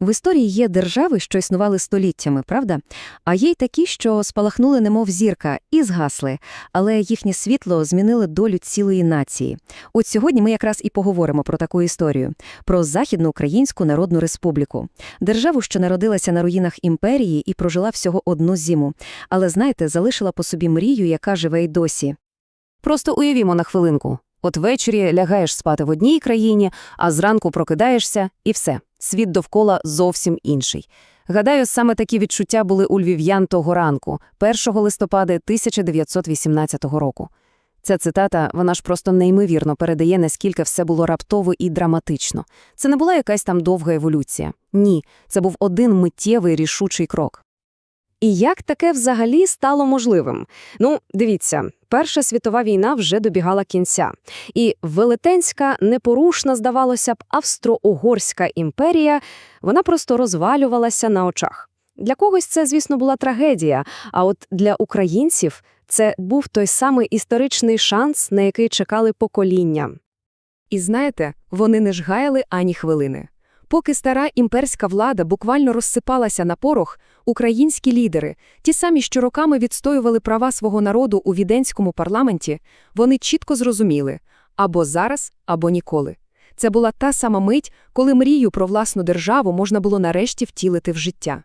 В історії є держави, що існували століттями, правда? А є й такі, що спалахнули немов зірка і згасли, але їхнє світло змінило долю цілої нації. От сьогодні ми якраз і поговоримо про таку історію – про Західну Українську Народну Республіку. Державу, що народилася на руїнах імперії і прожила всього одну зиму. Але, знаєте, залишила по собі мрію, яка живе й досі. Просто уявімо на хвилинку. От ввечері лягаєш спати в одній країні, а зранку прокидаєшся – і все. Світ довкола зовсім інший. Гадаю, саме такі відчуття були у львів'ян того ранку, 1 листопада 1918 року. Ця цитата, вона ж просто неймовірно передає, наскільки все було раптово і драматично. Це не була якась там довга еволюція. Ні, це був один миттєвий рішучий крок. І як таке взагалі стало можливим? Ну, дивіться, Перша світова війна вже добігала кінця, і велетенська, непорушна, здавалося б, Австро-Угорська імперія, вона просто розвалювалася на очах. Для когось це, звісно, була трагедія, а от для українців це був той самий історичний шанс, на який чекали покоління. І знаєте, вони не жгаяли ані хвилини. Поки стара імперська влада буквально розсипалася на порох, українські лідери, ті самі, що роками відстоювали права свого народу у віденському парламенті, вони чітко зрозуміли або зараз, або ніколи. Це була та сама мить, коли мрію про власну державу можна було нарешті втілити в життя.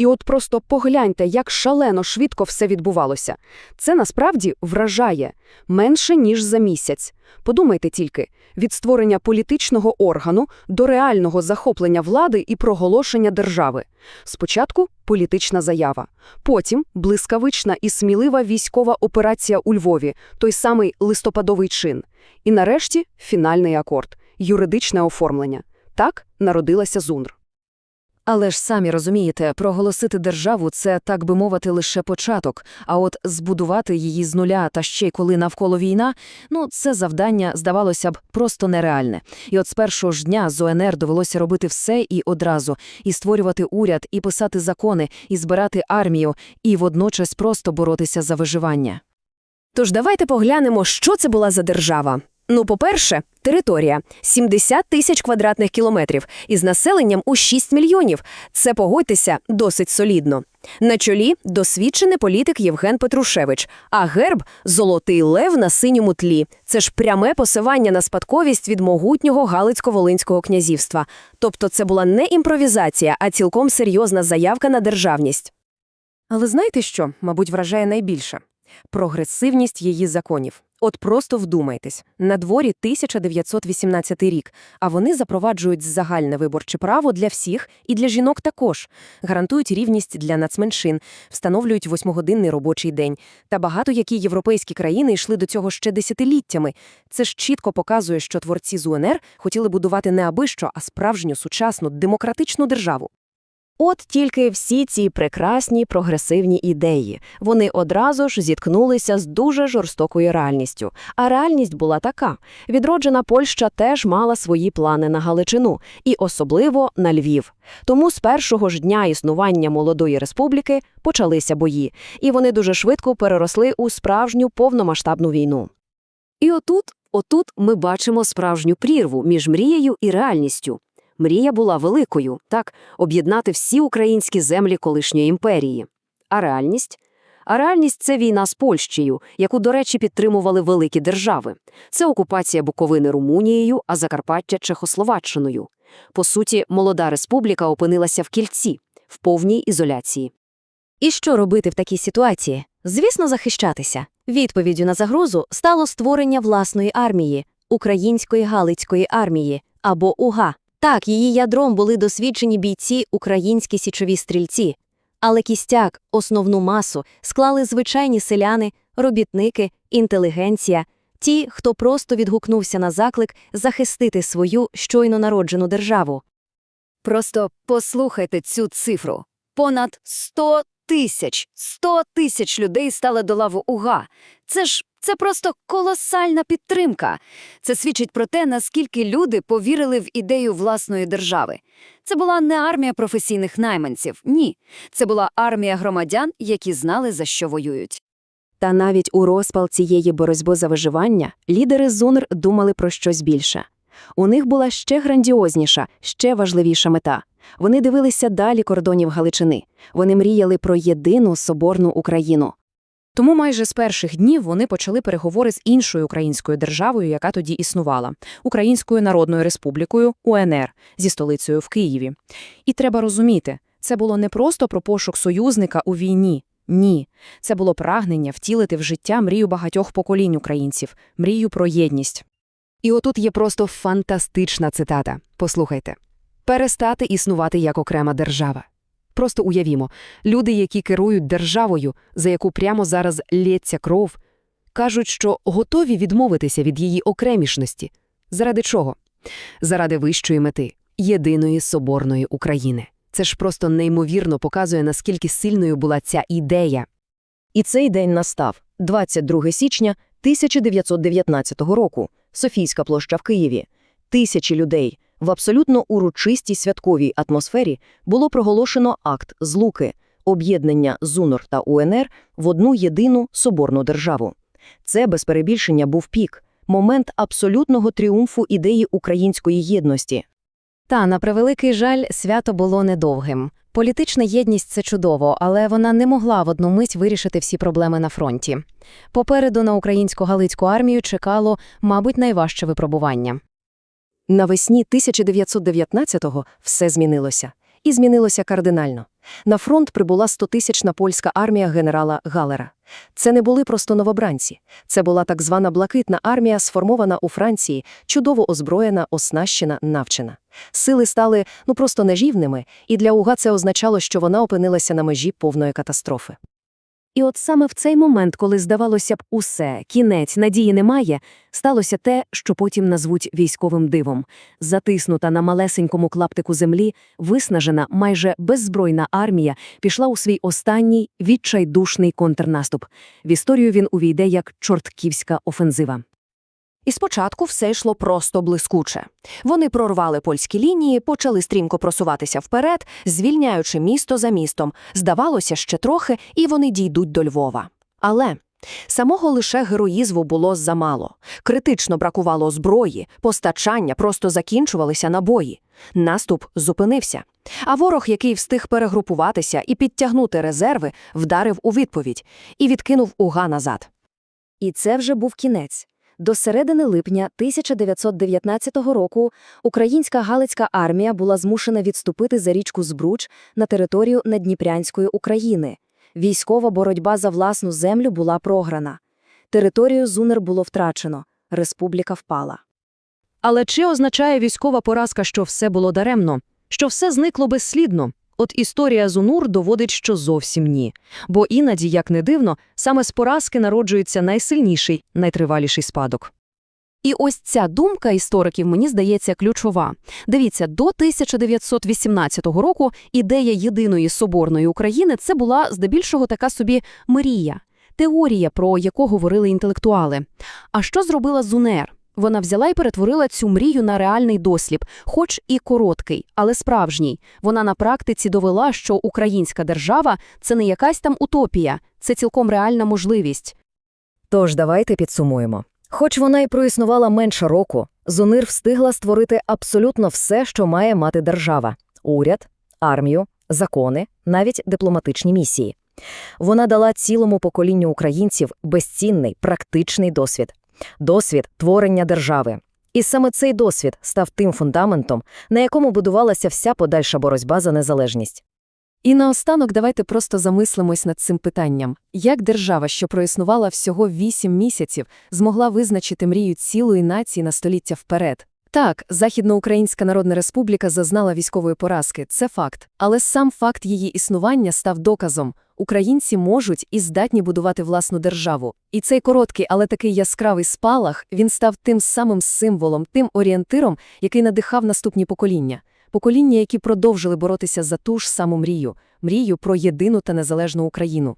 І от просто погляньте, як шалено швидко все відбувалося. Це насправді вражає менше, ніж за місяць. Подумайте тільки, від створення політичного органу до реального захоплення влади і проголошення держави. Спочатку політична заява, потім блискавична і смілива військова операція у Львові, той самий листопадовий чин. І нарешті фінальний акорд юридичне оформлення. Так народилася ЗУНР. Але ж самі розумієте, проголосити державу це, так би мовити, лише початок, а от збудувати її з нуля та ще й коли навколо війна, ну це завдання, здавалося б, просто нереальне. І от з першого ж дня з ОНР довелося робити все і одразу, і створювати уряд, і писати закони, і збирати армію, і водночас просто боротися за виживання. Тож давайте поглянемо, що це була за держава. Ну, по-перше, територія 70 тисяч квадратних кілометрів із населенням у 6 мільйонів. Це, погодьтеся, досить солідно. На чолі досвідчений політик Євген Петрушевич, а герб золотий лев на синьому тлі. Це ж пряме посивання на спадковість від могутнього Галицько-Волинського князівства. Тобто це була не імпровізація, а цілком серйозна заявка на державність. Але знаєте що, мабуть, вражає найбільше? Прогресивність її законів. От просто вдумайтесь, на дворі 1918 рік, а вони запроваджують загальне виборче право для всіх і для жінок також, гарантують рівність для нацменшин, встановлюють восьмогодинний робочий день. Та багато які європейські країни йшли до цього ще десятиліттями. Це ж чітко показує, що творці з УНР хотіли будувати не аби що, а справжню сучасну демократичну державу. От тільки всі ці прекрасні прогресивні ідеї. Вони одразу ж зіткнулися з дуже жорстокою реальністю. А реальність була така: відроджена Польща теж мала свої плани на Галичину, і особливо на Львів. Тому з першого ж дня існування молодої республіки почалися бої, і вони дуже швидко переросли у справжню повномасштабну війну. І отут, отут ми бачимо справжню прірву між мрією і реальністю. Мрія була великою так, об'єднати всі українські землі колишньої імперії. А реальність? А реальність це війна з Польщею, яку, до речі, підтримували великі держави. Це окупація Буковини Румунією, а Закарпаття Чехословаччиною. По суті, молода республіка опинилася в кільці, в повній ізоляції. І що робити в такій ситуації? Звісно, захищатися. Відповіддю на загрозу стало створення власної армії Української Галицької армії або УГА. Так, її ядром були досвідчені бійці, українські січові стрільці, але кістяк, основну масу, склали звичайні селяни, робітники, інтелігенція, ті, хто просто відгукнувся на заклик захистити свою щойно народжену державу. Просто послухайте цю цифру. Понад 100 тисяч, 100 тисяч людей стали до лаву УГА. Це ж це просто колосальна підтримка. Це свідчить про те, наскільки люди повірили в ідею власної держави. Це була не армія професійних найманців, ні. Це була армія громадян, які знали, за що воюють. Та навіть у розпал цієї боротьби за виживання лідери ЗУНР думали про щось більше. У них була ще грандіозніша, ще важливіша мета. Вони дивилися далі кордонів Галичини. Вони мріяли про єдину соборну Україну. Тому майже з перших днів вони почали переговори з іншою українською державою, яка тоді існувала – Українською Народною Республікою УНР зі столицею в Києві. І треба розуміти, це було не просто про пошук союзника у війні. Ні, це було прагнення втілити в життя мрію багатьох поколінь українців, мрію про єдність. І отут є просто фантастична цитата. Послухайте. «Перестати існувати як окрема держава». Просто уявімо, люди, які керують державою, за яку прямо зараз лється кров, кажуть, що готові відмовитися від її окремішності. Заради чого? Заради вищої мети – єдиної соборної України. Це ж просто неймовірно показує, наскільки сильною була ця ідея. І цей день настав 22 січня 1919 року. Софійська площа в Києві. Тисячі людей в абсолютно урочистій святковій атмосфері було проголошено акт злуки – об'єднання ЗУНОР та УНР в одну єдину соборну державу. Це, без перебільшення, був пік, момент абсолютного тріумфу ідеї української єдності. Та, на превеликий жаль, свято було недовгим. Політична єдність – це чудово, але вона не могла в одну мить вирішити всі проблеми на фронті. Попереду на українсько-галицьку армію чекало, мабуть, найважче випробування. Навесні 1919-го все змінилося. І змінилося кардинально. На фронт прибула 100-тисячна польська армія генерала Галера. Це не були просто новобранці. Це була так звана блакитна армія, сформована у Франції, чудово озброєна, оснащена, навчена. Сили стали, ну, просто нежівними, і для УГА це означало, що вона опинилася на межі повної катастрофи. І от саме в цей момент, коли здавалося б усе, кінець, надії немає, сталося те, що потім назвуть військовим дивом. Затиснута на малесенькому клаптику землі, виснажена, майже беззбройна армія пішла у свій останній відчайдушний контрнаступ. В історію він увійде як чортківська офензива. І спочатку все йшло просто блискуче. Вони прорвали польські лінії, почали стрімко просуватися вперед, звільняючи місто за містом. Здавалося, ще трохи, і вони дійдуть до Львова. Але самого лише героїзму було замало. Критично бракувало зброї, постачання просто закінчувалися набої. Наступ зупинився. А ворог, який встиг перегрупуватися і підтягнути резерви, вдарив у відповідь і відкинув уга назад. І це вже був кінець. До середини липня 1919 року українська Галицька армія була змушена відступити за річку Збруч на територію Надніпрянської України. Військова боротьба за власну землю була програна. Територію Зунер було втрачено, республіка впала. Але чи означає військова поразка, що все було даремно? Що все зникло безслідно? От історія Зунур доводить, що зовсім ні. Бо іноді, як не дивно, саме з поразки народжується найсильніший, найтриваліший спадок. І ось ця думка істориків, мені здається, ключова. Дивіться, до 1918 року ідея єдиної соборної України – це була здебільшого така собі мрія, теорія, про яку говорили інтелектуали. А що зробила Зунер? Вона взяла і перетворила цю мрію на реальний дослід, хоч і короткий, але справжній. Вона на практиці довела, що українська держава – це не якась там утопія, це цілком реальна можливість. Тож давайте підсумуємо. Хоч вона й проіснувала менше року, Зунир встигла створити абсолютно все, що має мати держава – уряд, армію, закони, навіть дипломатичні місії. Вона дала цілому поколінню українців безцінний, практичний досвід. Досвід творення держави. І саме цей досвід став тим фундаментом, на якому будувалася вся подальша боротьба за незалежність. І наостанок давайте просто замислимось над цим питанням. Як держава, що проіснувала всього 8 місяців, змогла визначити мрію цілої нації на століття вперед? Так, Західноукраїнська Народна Республіка зазнала військової поразки, це факт. Але сам факт її існування став доказом. Українці можуть і здатні будувати власну державу. І цей короткий, але такий яскравий спалах, він став тим самим символом, тим орієнтиром, який надихав наступні покоління. Покоління, які продовжили боротися за ту ж саму мрію – мрію про єдину та незалежну Україну.